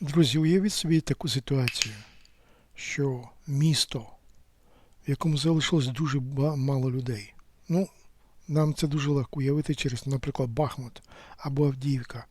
Друзі, уявіть собі таку ситуацію, що місто, в якому залишилось дуже мало людей. Ну, нам це дуже легко уявити через, наприклад, Бахмут або Авдіївка.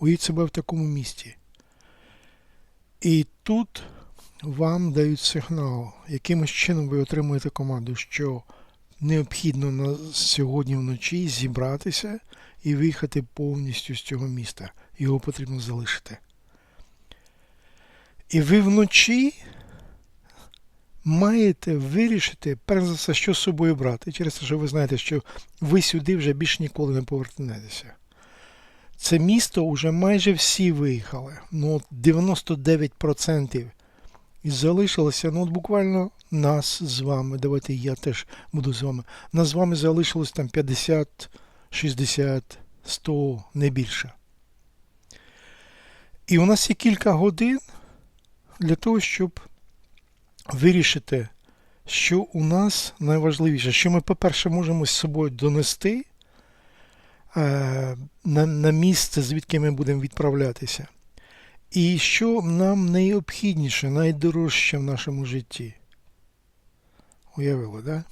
Уявіть себе в такому місті. І тут вам дають сигнал, якимось чином ви отримуєте команду, що необхідно на сьогодні вночі зібратися і виїхати повністю з цього міста. Його потрібно залишити. І ви вночі маєте вирішити, перш за все, що з собою брати, через те, що ви знаєте, що ви сюди вже більш ніколи не повернетеся. Це місто вже майже всі виїхали. Ну, 99%. І залишилося, ну от буквально нас з вами. Давайте я теж буду з вами. Нас з вами залишилось там 50, 60, 100, не більше. І у нас є кілька годин для того, щоб вирішити, що у нас найважливіше, що ми, по-перше, можемо з собою донести е, на, на місце, звідки ми будемо відправлятися. І що нам найобхідніше, найдорожче в нашому житті. Уявили, да?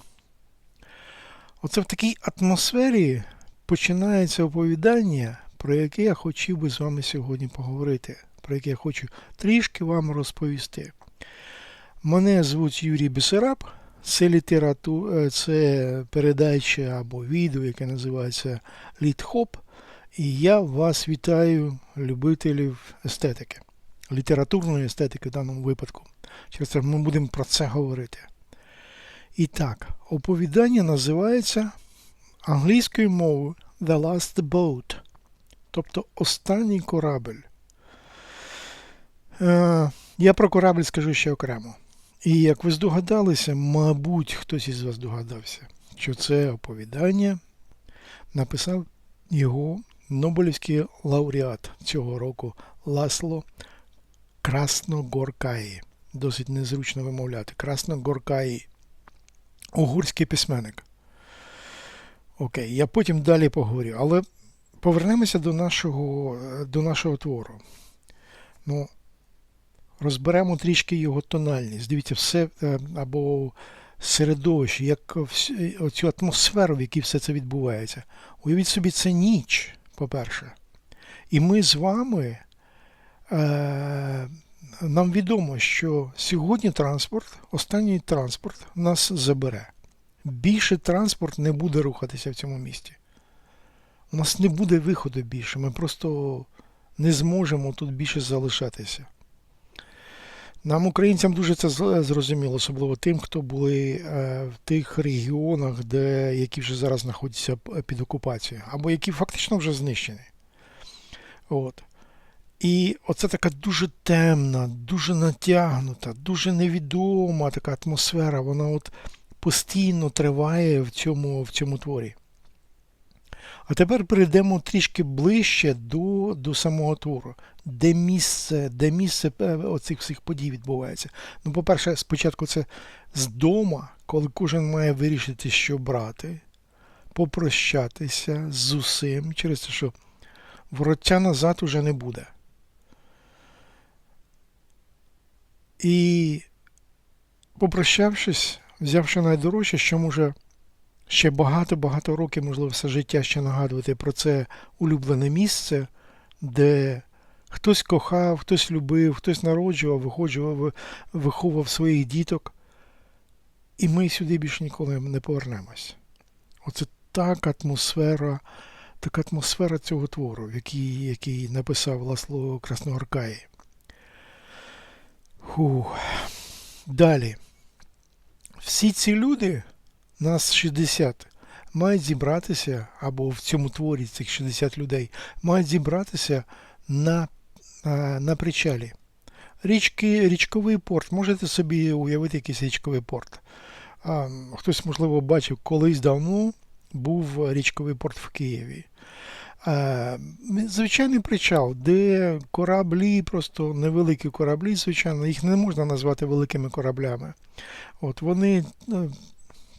Оце в такій атмосфері починається оповідання, про яке я хотів би з вами сьогодні поговорити, про яке я хочу трішки вам розповісти. Мене звуть Юрій Бесараб, це літерату... е, це передача або відео, яке називається Літхоп. І я вас вітаю, любителів естетики, літературної естетики в даному випадку. Через це ми будемо про це говорити. І так, оповідання називається англійською мовою The Last Boat, тобто останній корабль. Е, я про корабль скажу ще окремо. І як ви здогадалися, мабуть, хтось із вас догадався, що це оповідання написав його Нобелівський лауреат цього року Ласло Красногоркаї. Досить незручно вимовляти. Красногоркаї. Угорський письменник. Окей, я потім далі поговорю. Але повернемося до нашого, до нашого твору. Ну, розберемо трішки його тональність. Дивіться, все е, або середовище, як вс- оцю атмосферу, в якій все це відбувається. Уявіть собі, це ніч, по-перше. І ми з вами. Е, нам відомо, що сьогодні транспорт, останній транспорт нас забере. Більше транспорт не буде рухатися в цьому місті. У нас не буде виходу більше. Ми просто не зможемо тут більше залишатися. Нам, українцям, дуже це зрозуміло, особливо тим, хто були е, в тих регіонах, де, які вже зараз знаходяться під окупацією, або які фактично вже знищені. От. І оце така дуже темна, дуже натягнута, дуже невідома така атмосфера, вона от постійно триває в цьому, в цьому творі. А тепер перейдемо трішки ближче до, до самого твору, де місце, де місце е, оцих всіх подій відбувається. Ну, по-перше, спочатку це з дома, коли кожен має вирішити, що брати, попрощатися з усім, через те, що вороття назад уже не буде. І попрощавшись, взявши найдорожче, що може ще багато-багато років, можливо, все життя ще нагадувати про це улюблене місце, де хтось кохав, хтось любив, хтось народжував, виходжував, ви- виховував своїх діток. І ми сюди більше ніколи не повернемось. Оце так атмосфера, така атмосфера цього твору, який, який написав Ласло Красногоркаї. Фух. Далі. Всі ці люди, нас 60, мають зібратися, або в цьому творі цих 60 людей, мають зібратися на, на причалі. Річки, річковий порт. Можете собі уявити якийсь річковий порт. Хтось, можливо, бачив, колись давно був річковий порт в Києві. Е, Звичайний причал, де кораблі, просто невеликі кораблі, звичайно, їх не можна назвати великими кораблями. От вони ну,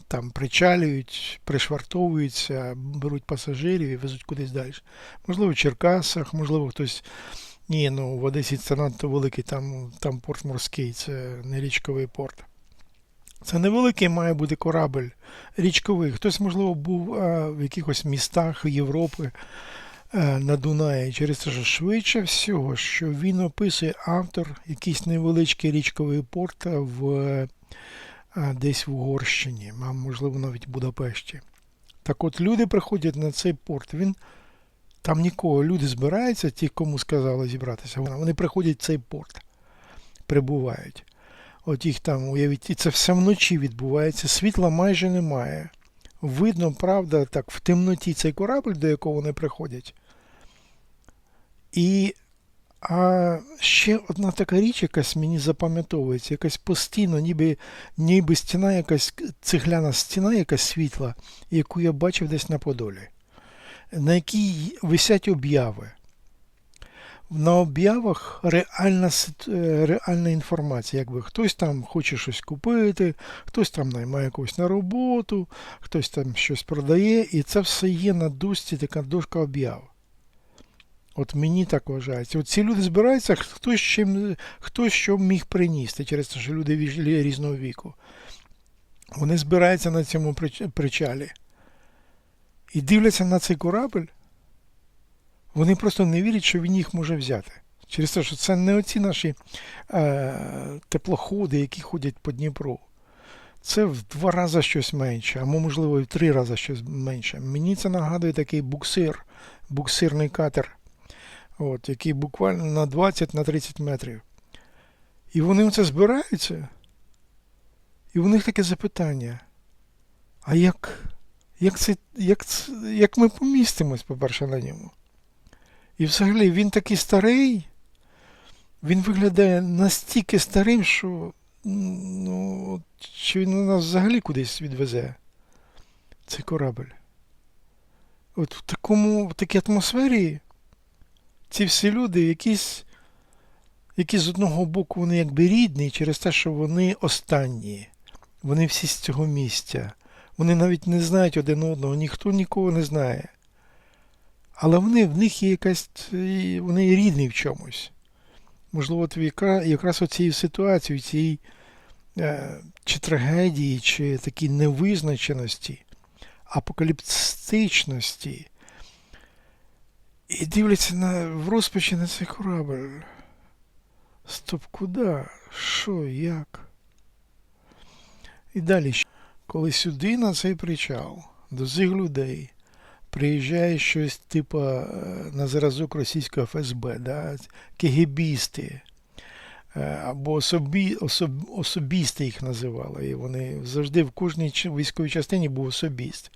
там причалюють, пришвартовуються, беруть пасажирів і везуть кудись далі. Можливо, в Черкасах, можливо, хтось Ні, ну в Одесі це надто великий, там, там порт морський, це не річковий порт. Це невеликий має бути корабль річковий. Хтось, можливо, був е, в якихось містах Європи е, на Дунаї. Через те, що швидше всього, що він описує автор якийсь невеличкий річковий порт в, десь в Угорщині, а можливо навіть в Будапешті. Так от люди приходять на цей порт. Він там нікого, люди збираються, ті, кому сказали зібратися. Вони приходять в цей порт, прибувають. От їх там, уявіть, і це все вночі відбувається, світла майже немає. Видно, правда, так, в темноті цей корабль, до якого вони приходять. І а ще одна така річ, якась мені запам'ятовується, якась постійно, ніби ніби стіна, якась цегляна стіна, якась світла, яку я бачив десь на Подолі, на якій висять обяви. На об'явах реальна реальна інформація. Якби хтось там хоче щось купити, хтось там наймає когось на роботу, хтось там щось продає, і це все є на дошці, така дошка об'яв. От мені так вважається. От ці люди збираються, хтось чим, хтось що міг приніс, через те, що люди різного віку. Вони збираються на цьому причалі і дивляться на цей корабль. Вони просто не вірять, що він їх може взяти. Через те, що це не оці наші е, теплоходи, які ходять по Дніпру. Це в два рази щось менше, або, можливо, і в три рази щось менше. Мені це нагадує такий буксир, буксирний катер, от, який буквально на 20-30 метрів. І вони оце збираються. І у них таке запитання. А як, як, це, як, це, як ми помістимось, по-перше, на ньому? І взагалі він такий старий, він виглядає настільки старим, що ну, що він нас взагалі кудись відвезе, цей корабль. От в такому, в такій атмосфері ці всі люди якісь, які з одного боку вони якби рідні через те, що вони останні. Вони всі з цього місця. Вони навіть не знають один одного, ніхто нікого не знає. Але вони, в них є якась, вони рідні в чомусь. Можливо, от якраз, у цій ситуації, цій е, чи трагедії, чи такій невизначеності, апокаліптичності. І дивляться на, в розпачі на цей корабль. Стоп, куди? Що, як? І далі, коли сюди на цей причал, до цих людей, приїжджає щось типу на зразок російського ФСБ, да? кегебісти, е, або особі, особ, особісти їх називали. І вони завжди в кожній військовій частині був особіст.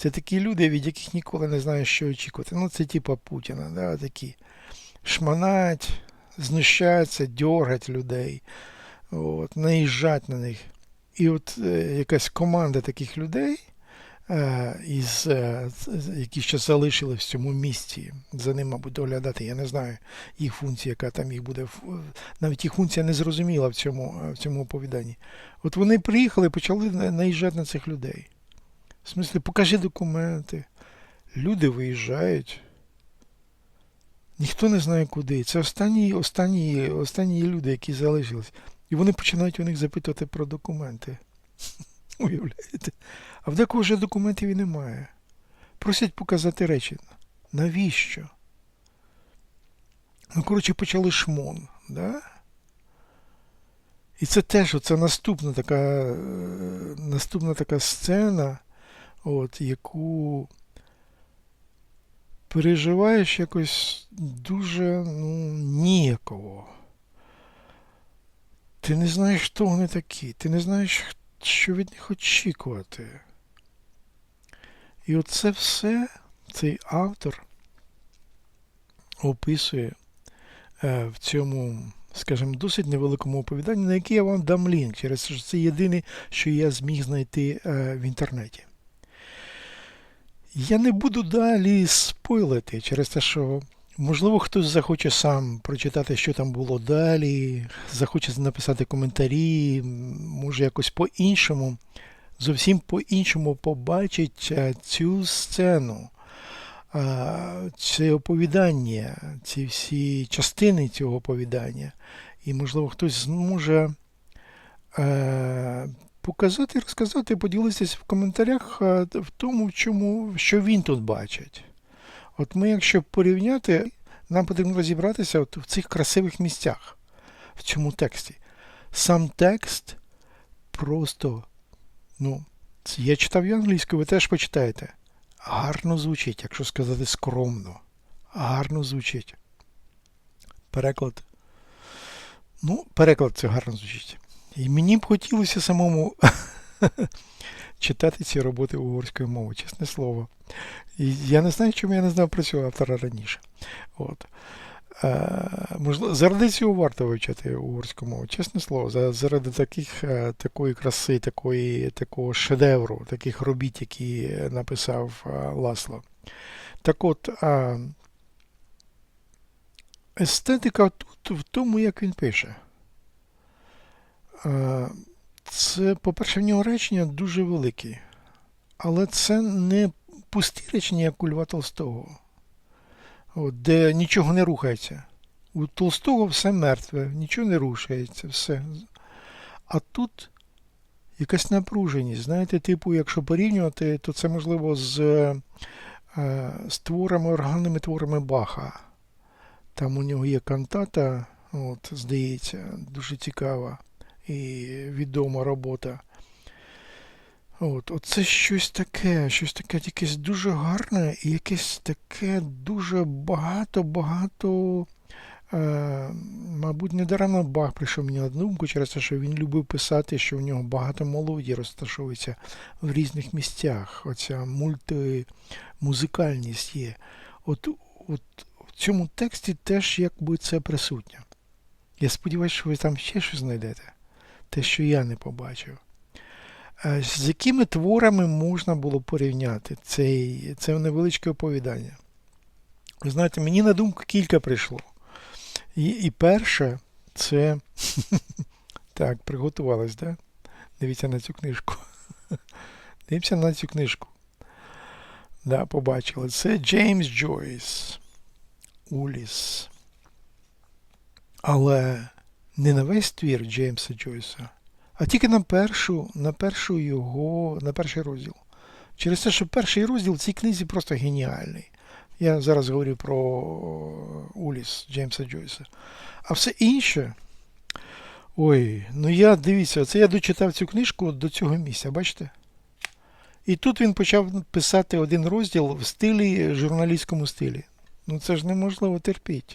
Це такі люди, від яких ніколи не знаєш, що очікувати. Ну, це типа Путіна, да? такі шманать, знущаються, дьоргать людей, от, наїжджать на них. І от е, якась команда таких людей, е, із, е, які ще залишились в цьому місті, за ним, мабуть, доглядати. Я не знаю їх функція, яка там їх буде. Навіть їх функція не зрозуміла в цьому, в цьому оповіданні. От вони приїхали і почали наїжджати на цих людей. В смислі, покажи документи. Люди виїжджають. Ніхто не знає куди. Це останні, останні, останні люди, які залишились. І вони починають у них запитувати про документи. Уявляєте? А в декого вже документів і немає. Просять показати речі. Навіщо? Ну, коротше, почали шмон. Да? І це теж оце наступна така, наступна така сцена, от, яку переживаєш якось дуже ну, ніяково. Ти не знаєш, хто вони такі, ти не знаєш, що від них очікувати. І оце все цей автор описує е, в цьому, скажімо, досить невеликому оповіданні, на яке я вам дам лінк, через що це єдине, що я зміг знайти е, в інтернеті. Я не буду далі спойлити через те, що Можливо, хтось захоче сам прочитати, що там було далі, захоче написати коментарі, може якось по-іншому, зовсім по-іншому побачить цю сцену. е, це оповідання, ці всі частини цього оповідання. І, можливо, хтось зможе е, показати, розказати, поділитися в коментарях е, в тому, в чому, що він тут бачить. От ми, якщо порівняти, нам потрібно розібратися от в цих красивих місцях в цьому тексті. Сам текст просто, ну, я читав і англійською, ви теж почитаєте. Гарно звучить, якщо сказати скромно. Гарно звучить. Переклад. Ну, переклад це гарно звучить. І мені б хотілося самому читати ці роботи угорською мовою, чесне слово. І я не знаю, чому я не знав про цього автора раніше. От. Е, можливо, заради цього варто вивчати угорську мову, чесне слово, заради таких, е, такої краси, такої, такого шедевру, таких робіт, які написав е, Ласло. Так от, естетика тут в тому, як він пише. Е, Це, по-перше, в нього речення дуже великі. Але це не пусті речення, як у Льва Толстого, де нічого не рухається. У Толстого все мертве, нічого не рушається, все. А тут якась напруженість. Знаєте, типу, якщо порівнювати, то це можливо з, е, з творами, органними творами Баха. Там у нього є кантата, от, здається, дуже цікава і відома робота. От, оце щось таке, щось таке якесь дуже гарне і якесь таке дуже багато-багато. Е, мабуть, недаремно Бах прийшов мені на думку через те, що він любив писати, що в нього багато мелодій розташовується в різних місцях. Оця мультимузикальність є. От, от в цьому тексті теж якби це присутнє. Я сподіваюся, що ви там ще щось знайдете. Те, що я не побачив. Е, З якими творами можна було порівняти цей, це невеличке оповідання? Ви знаєте, мені на думку кілька прийшло. І, і перше, це. Так, приготувалась, да? Дивіться на цю книжку. Дивіться на цю книжку. Да, побачили. Це Джеймс Джойс. Уліс. Але не на весь твір Джеймса Джойса, а тільки на першу, на першу його, на перший розділ. Через те, що перший розділ в цій книзі просто геніальний. Я зараз говорю про Уліс Джеймса Джойса. А все інше. Ой, ну я дивіться, це я дочитав цю книжку до цього місця, бачите? І тут він почав писати один розділ в стилі, журналістському стилі. Ну це ж неможливо терпіти.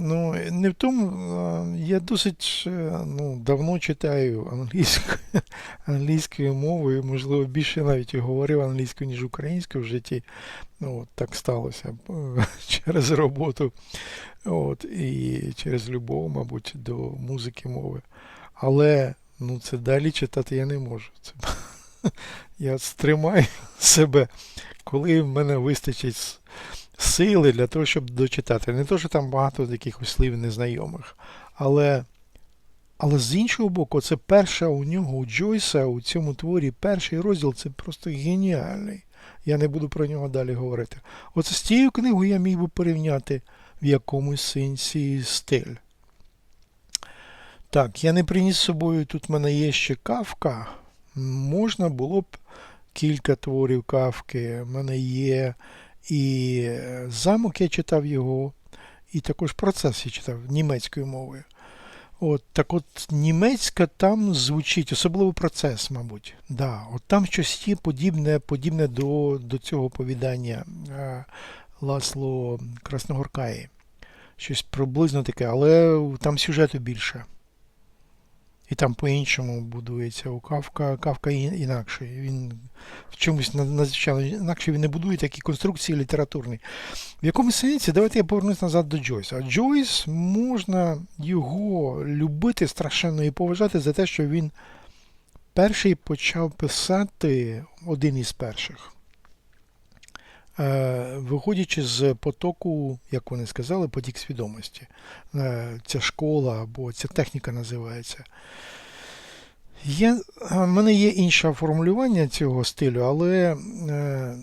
Ну, не в тому, я досить е, ну, давно читаю англійською, англійською мовою, можливо, більше навіть і говорив англійською, ніж українською в житті. Ну, от так сталося е, через роботу от, і через любов, мабуть, до музики мови. Але ну, це далі читати я не можу. Це, я стримаю себе, коли в мене вистачить сили для того, щоб дочитати. Не то, що там багато якихось слів незнайомих. Але, але з іншого боку, це перша у нього, у Джойса, у цьому творі, перший розділ це просто геніальний. Я не буду про нього далі говорити. Оце з цією книгою я міг би порівняти в якомусь сенсі стиль. Так, я не приніс з собою, тут в мене є ще кавка. Можна було б кілька творів кавки. В мене є і е, замок, я читав його, і також процес я читав німецькою мовою. От, так от німецька там звучить, особливо процес, мабуть. Да, от там щось є подібне, подібне до, до цього оповідання е, Ласло Красногоркаї. Щось приблизно таке, але там сюжету більше. І там по-іншому будується у Кавка. Кавка і- інакший. Він в чомусь на- надзвичайно інакше він не будує такі конструкції літературні. В якому сенсі, давайте я повернусь назад до Джойса. А Джойс можна його любити страшенно і поважати за те, що він перший почав писати один із перших. Е, Виходячи з потоку, як вони сказали, потік свідомості. Е, Ця школа або ця техніка називається. Є, в мене є інше формулювання цього стилю, але е,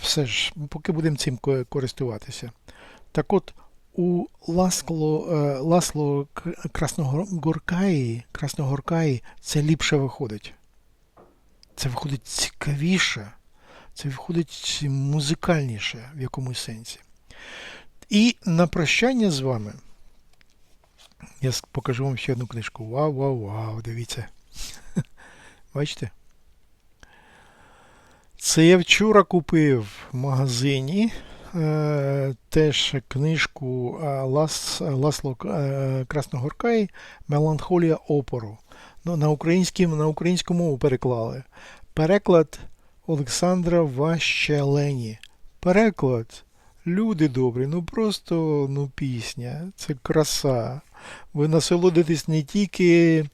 все ж, поки будемо цим користуватися. Так от, у Ласло, е, Ласло Красногоркаї, Красногоркаї це ліпше виходить. Це виходить цікавіше, це виходить музикальніше в якомусь сенсі. І на прощання з вами я покажу вам ще одну книжку. Вау, вау, вау, дивіться. Бачите? Це я вчора купив в магазині е, теж книжку е, Лас, Ласло е, Красногоркай Меланхолія опору. Ну, на, українському, на українську мову переклали. Переклад Олександра Ващелені. Переклад. Люди добрі, ну просто ну, пісня, це краса. Ви насолодитесь не тільки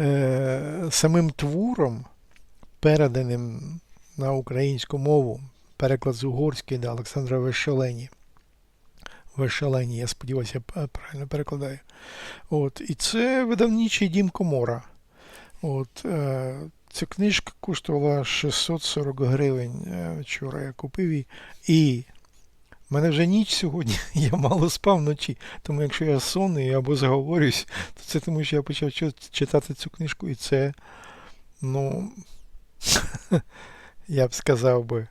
е, самим твором, переданим на українську мову, переклад з угорської да, Олександра Вешелені. Вешелені, я сподіваюся, я правильно перекладаю. От, і це видавничий дім Комора. От, е, ця книжка коштувала 640 гривень. Е, вчора я купив її. І в мене вже ніч сьогодні, я мало спав вночі. Тому якщо я сонний або заговорюсь, то це тому, що я почав читати цю книжку, і це, ну, я б сказав би,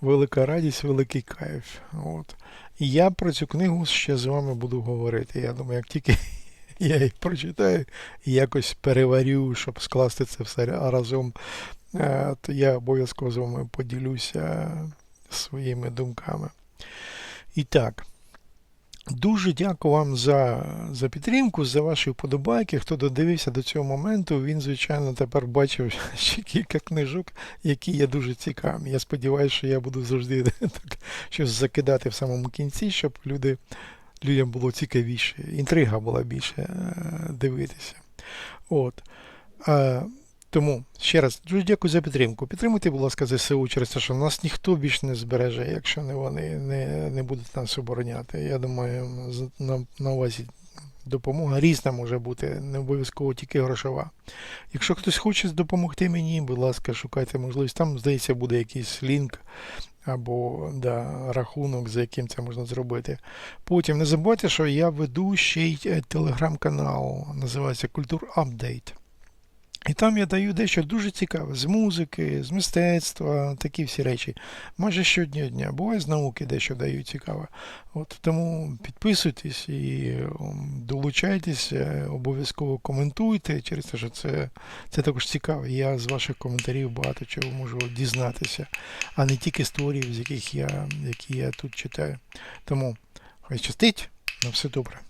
велика радість, великий кайф. От. І я про цю книгу ще з вами буду говорити. Я думаю, як тільки я їх прочитаю і якось переварю, щоб скласти це все разом, е, то я обов'язково з вами поділюся своїми думками. І так, дуже дякую вам за, за підтримку, за ваші вподобайки. Хто додивився до цього моменту, він, звичайно, тепер бачив ще кілька книжок, які є дуже цікаві. Я сподіваюся, що я буду завжди так щось закидати в самому кінці, щоб люди, людям було цікавіше, інтрига була більше е, дивитися. От. Тому ще раз дуже дякую за підтримку. Підтримуйте, будь ласка, ЗСУ через те, що нас ніхто більше не збереже, якщо вони не, не будуть нас обороняти. Я думаю, на, на увазі допомога різна може бути, не обов'язково тільки грошова. Якщо хтось хоче допомогти мені, будь ласка, шукайте можливість. Там, здається, буде якийсь лінк або да, рахунок, за яким це можна зробити. Потім не забувайте, що я веду ще й е, телеграм-канал, називається Культур Апдейт. І там я даю дещо дуже цікаве з музики, з мистецтва, такі всі речі. Майже щодня. дня. Буває з науки дещо даю цікаве. От тому підписуйтесь і долучайтесь, е, обов'язково коментуйте через те, що це, це також цікаво. Я з ваших коментарів багато чого можу дізнатися, а не тільки з творів, з яких я, які я тут читаю. Тому хай щастить, на все добре.